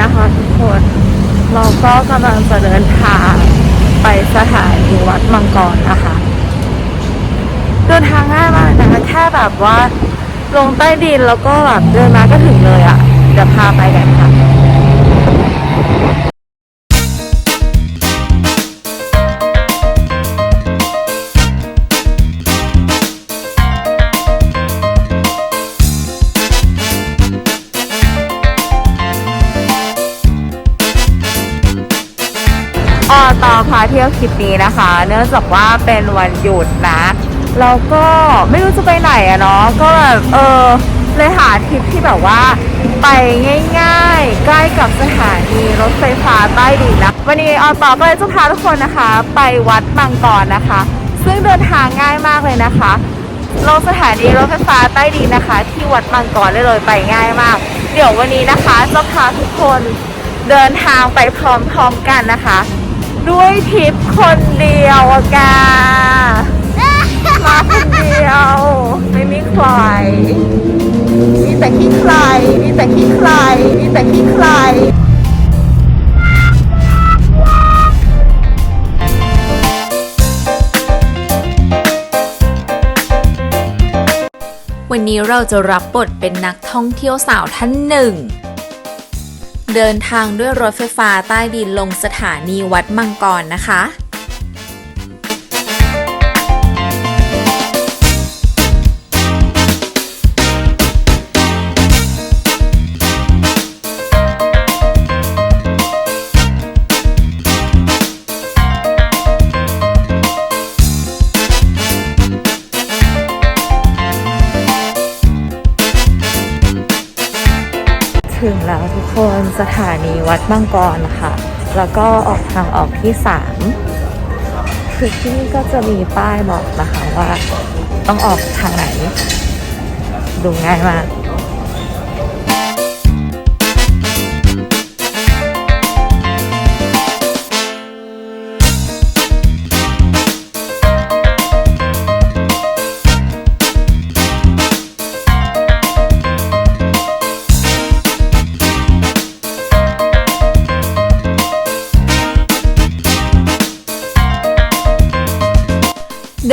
นะคะทุกคน เราก็กำลังจะเดินทางไปสถานีวัดมังกรนะคะเดินทางง่ายมากนะแค่แบบว่าลงใต้ดินแล้วก็แบบเดินมาก็ถึงเลยอะ่ะ เดี๋ยวพาไปกัน ออต่อพาเที่ยวคลิปนี้นะคะ เนื่องจากว่าเป็นวันหยุดนะแล้วก็ไม่รู้จะไปไหนอะเนาะก็แบบเออเลยหาทริปที่แบบว่า ไปง่ายๆ ใกล้กับสถานีรถไฟฟ้าใต้ดินนะวันนี้ออต่อก็เลยจะพาทุกคนนะคะ ไปวัดมังกรนนะคะ ซึ่งเดินทางง่ายมากเลยนะคะลงสถานีรถไฟฟ้าใต้ดินนะคะ ที่วัดมังกรได้เลยไปง่ายมาก เดี๋ยววันนี้นะคะจะพาทุกคนเดินทางไปพร้อมๆกันนะคะ ด้วยทริปคนเดียวอะกามาคนเดียว ไม่มีใครมีแต่ขี้ใครมีแต่ขี้ใครมีแต่ขี้ใครวันนี้เราจะรับบทเป็นนักท่องเที่ยวสาวท่านหนึ่ง เดินทางด้วยรถไฟฟ้าใต้ดินลงสถานีวัดมังกรนะคะ แล้วทุกคนสถานีวัดบางกรนะคะแล้วก็ออกทางออกที่สามคือที่นี่ก็จะมีป้ายบอกนะคะว่าต้องออกทางไหน ดูง่ายมาก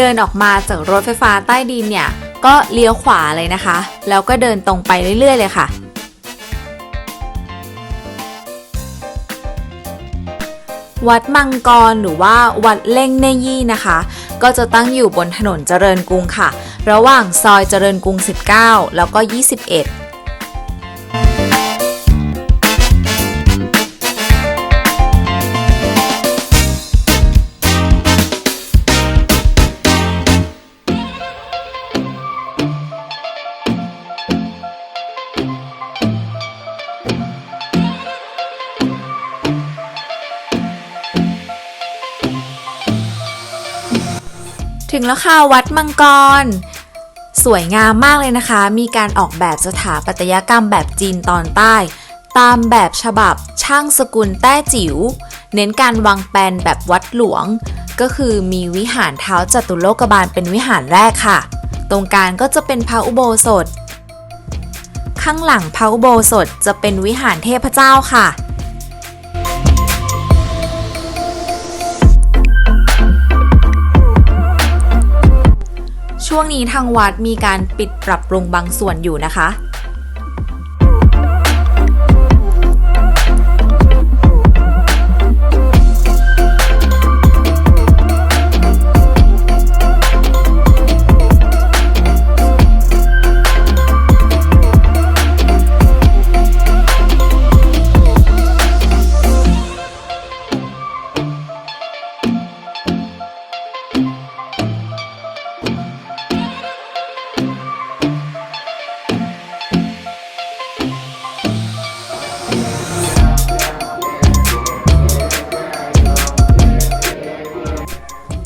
ดินออกมาจากรถไฟฟ้าใต้ดินเนี่ยก็เลี้ยวขวาเลยนะคะ แล้วก็เดินตรงไปเรื่อยๆเลยค่ะ วัดมังกรหรือว่าวัดเล่งเนยี่นะคะ ก็จะตั้งอยู่บนถนนเจริญกรุงค่ะ ระหว่างซอยเจริญกรุง 19 แล้วก็ 21 ถึงแล้วค่ะวัดมังกร สวยงามมากเลยนะคะ มีการออกแบบสถาปัตยกรรมแบบจีนตอนใต้ ตามแบบฉบับช่างสกุลแต้จิ๋ว เน้นการวางแปลนแบบวัดหลวง ก็คือมีวิหารเท้าจตุโลกบาลเป็นวิหารแรกค่ะ ตรงกลางก็จะเป็นพระอุโบสถ ข้างหลังพระอุโบสถจะเป็นวิหารเทพเจ้าค่ะ ช่วงนี้ทางวัดมีการปิดปรับปรุงบางส่วนอยู่นะคะ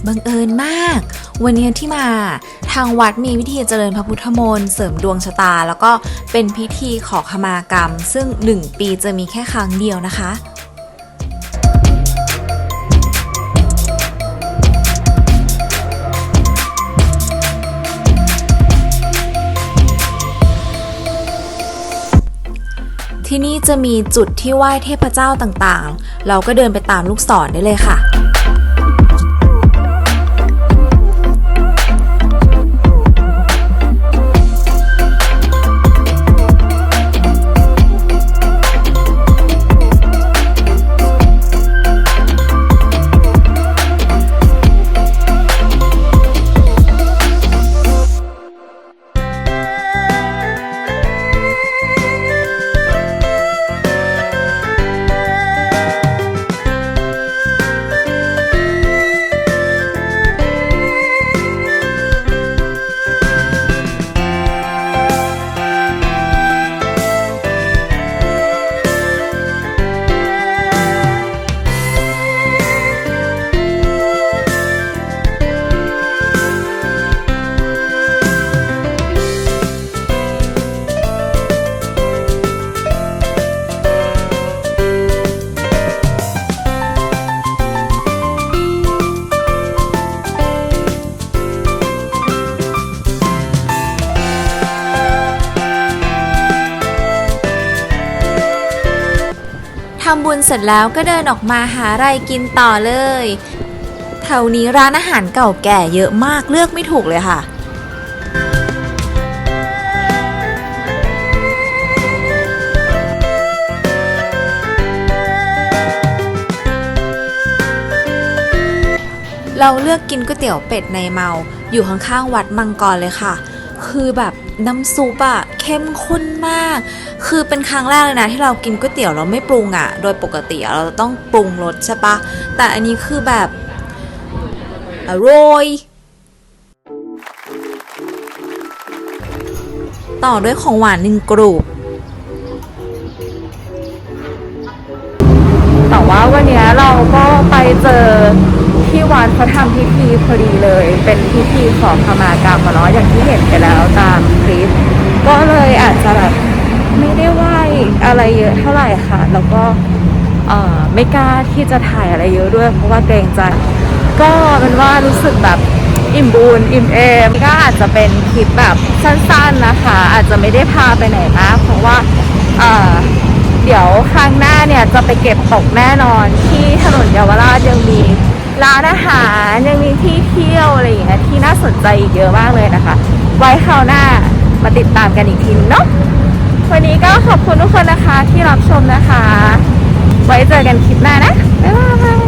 บังเอิญมาก วันนี้ที่มาทางวัดมีพิธีเจริญพระพุทธมนต์เสริมดวงชะตา แล้วก็เป็นพิธีขอขมากรรม ซึ่ง 1 ปีจะมีแค่ครั้งเดียวนะคะที่นี่จะมีจุดที่ไหว้เทพเจ้าต่างๆ เราก็เดินไปตามลูกศรได้เลยค่ะำบุญเสร็จแล้วก็เดินออกมาหาอะไรกินต่อเลยแถวนี้ร้านอาหารเก่าแก่เยอะมากเลือกไม่ถูกเลยค่ะเราเลือกกินก๋วยเตี๋ยวเป็ดในเมา อยู่ข้างๆวัดมังกรเลยค่ะ คือแบบน้ำซุปอะเข้มข้นมาก คือเป็นครั้งแรกเลยนะที่เรากินก๋วยเตี๋ยวเราไม่ปรุงอะโดยปกติเราจะต้องปรุงรสใช่ปะแต่อันนี้คือแบบอร่อยต่อด้วยของหวานหนึ่งกรูปแต่ว่าวันนี้เราก็ไปเจอ ที่วัดเขาทำพิธีพอดีเลย เป็นพิธีขอขมากรรมะเนาะอย่างที่เห็นไปแล้วตามคลิป ก็เลยอาจจะแบบไม่ได้ไหวอะไรเยอะเท่าไหร่ค่ะ แล้วก็เออไม่กล้าที่จะถ่ายอะไรเยอะด้วย เพราะว่าเกรงใจก็เป็นว่ารู้สึกแบบอิ่มบุญอิ่มเอมก็อาจจะเป็นคลิปแบบสั้นๆนะคะ อาจจะไม่ได้พาไปไหนมากเพราะว่าเออเดี๋ยวครั้งหน้าเนี่ยจะไปเก็บตกแน่นอนที่ถนนเยาวราชยังมี ร้านอาหารยังมีที่เที่ยวอะไรอย่างเงี้ยที่น่าสนใจอีกเยอะมากเลยนะคะ ไว้คราวหน้ามาติดตามกันอีกทีนเนาะวันนี้ก็ขอบคุณทุกคนนะคะที่รับชมนะคะ ไว้เจอกันคลิปหน้านะบ๊ายบาย